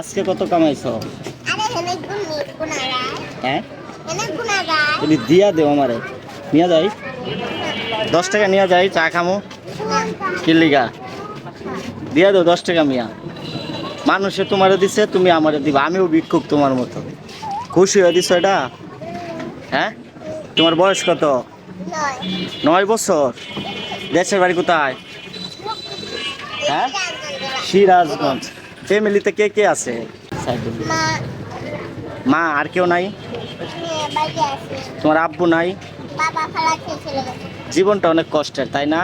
আজকে কত কামাইছো? হ্যাঁ? তুমি দিয়া দেও আমারে। নিয়ে যাই। দশ টাকা নিয়ে যাই চা খামো। কিল্লিগা দিয়া দেও দশ টাকা মিয়া। মানুষে তোমারে দিছে তুমি আমারে দিবা। আমিও ভিক্ষুক তোমার মতো। খুশি হয়ে দিছো এটা? হ্যাঁ? তোমার বয়স কত? নয়। নয় বছর। দেশের বাড়ি কোথায়? হ্যাঁ? সিরাজগঞ্জ। ফ্যামিলিতে কে কে আছে? মা। আর কেউ নাই? তোমার আব্বু নাই? জীবনটা অনেক কষ্টের তাই না?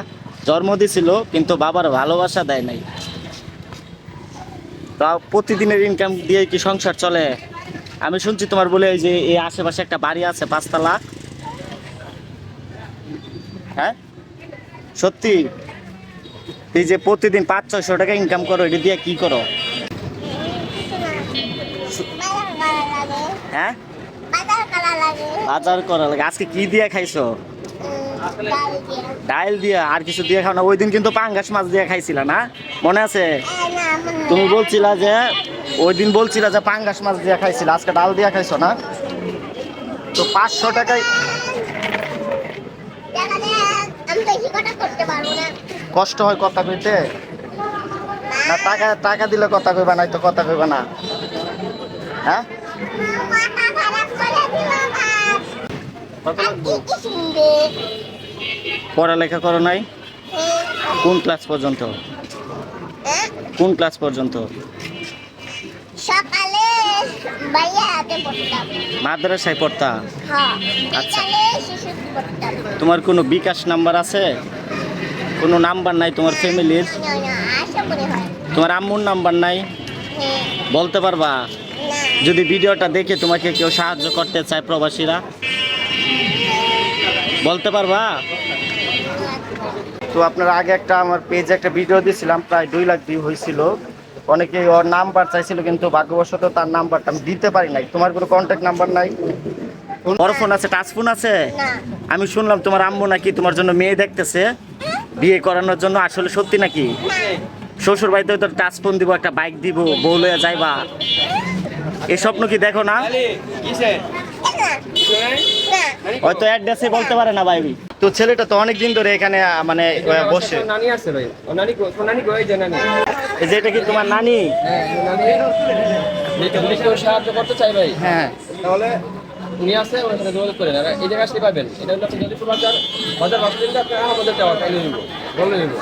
জন্ম দিছিল কিন্তু বাবার ভালোবাসা দেয় নাই। তা প্রতিদিনের ইনকাম দিয়ে কি সংসার চলে? আমি শুনছি তোমার বলে যে এই আশেপাশে একটা বাড়ি আছে পাঁচতলা। হ্যাঁ? সত্যি? এই যে প্রতিদিন পাঁচ, ছয়শো টাকা ইনকাম করো, এটা দিয়ে কি করো? হ্যাঁ? বাজার করা লাগে। আজকে কি দিয়ে খাইছো? ডাইল দিয়ে, আর কিছু দিয়ে খাও না। ওই দিন কিন্তু পাঙ্গাস মাছ দিয়ে খাইছিলা না? মনে আছে? তুমি বলছিলা যে, ওই দিন বলছিলা যে পাঙ্গাস মাছ দিয়ে খাইছিল। আজকে ডাল দিয়ে খাইছো না? তো পাঁচশো টাকায় করতে পারব না। কষ্ট হয় কথা কইতে? না টাকা টাকা দিলে কথা কইবা নাই তো কথা কইবা না। হ্যাঁ? পড়ালেখা করো নাই? কোন ক্লাস পর্যন্ত? কোন ক্লাস পর্যন্ত? সকালে মাদ্রাসায় পড়তা? হ্যাঁ আচ্ছা। তোমার কোনো বিকাশ নাম্বার আছে? কোনো নাম্বার নাই তোমার ফ্যামিলির? হয় তোমার আম্মুর নাম্বার নাই? বলতে পারবা? যদি ভিডিওটা দেখে তোমাকে কেউ সাহায্য করতে চায় প্রবাসীরা? বলতে পারবা? তো আপনার আগে একটা আমার পেজে একটা ভিডিও দিয়েছিলাম প্রায় দুই লাখ ভিউ হয়েছিল। অনেকে ওর নাম্বার চাইছিল কিন্তু ভাগ্যবশত তার নাম্বারটা আমি দিতে পারি নাই। তোমার কোনো কন্ট্যাক্ট নাম্বার নাই? বড় ফোন আছে টাচ ফোন আছে? আমি শুনলাম তোমার আম্মু নাকি তোমার জন্য মেয়ে দেখতেছে। বিয়ে করানোর জন্য আসলে সত্যি নাকি? শ্বশুর বাড়িতে তো টাচ ফোন দিব একটা বাইক দিব বউ লইয়া যাইবা। এই স্বপ্ন কি দেখো না? হয়তো অ্যাড্রেসে বলতে পারে না ভাই। তো ছেলেটা তো অনেক দিন ধরে এখানে মানে বসে। নানি আসছে ভাই। ও নানি কো নানি কো যে নানি। এই যে এটা কি তোমার নানি? হ্যাঁ নানি। সাহায্য করতে চাই ভাই। হ্যাঁ। তাহলে উনি আছে ওর সাথে যোগাযোগ করেন। এই জায়গায় আসতে পাবেন। এটা হচ্ছে যদি বাজার বাজার বাসা আমাদের দেওয়া তাহলে নিব। বলে নিব।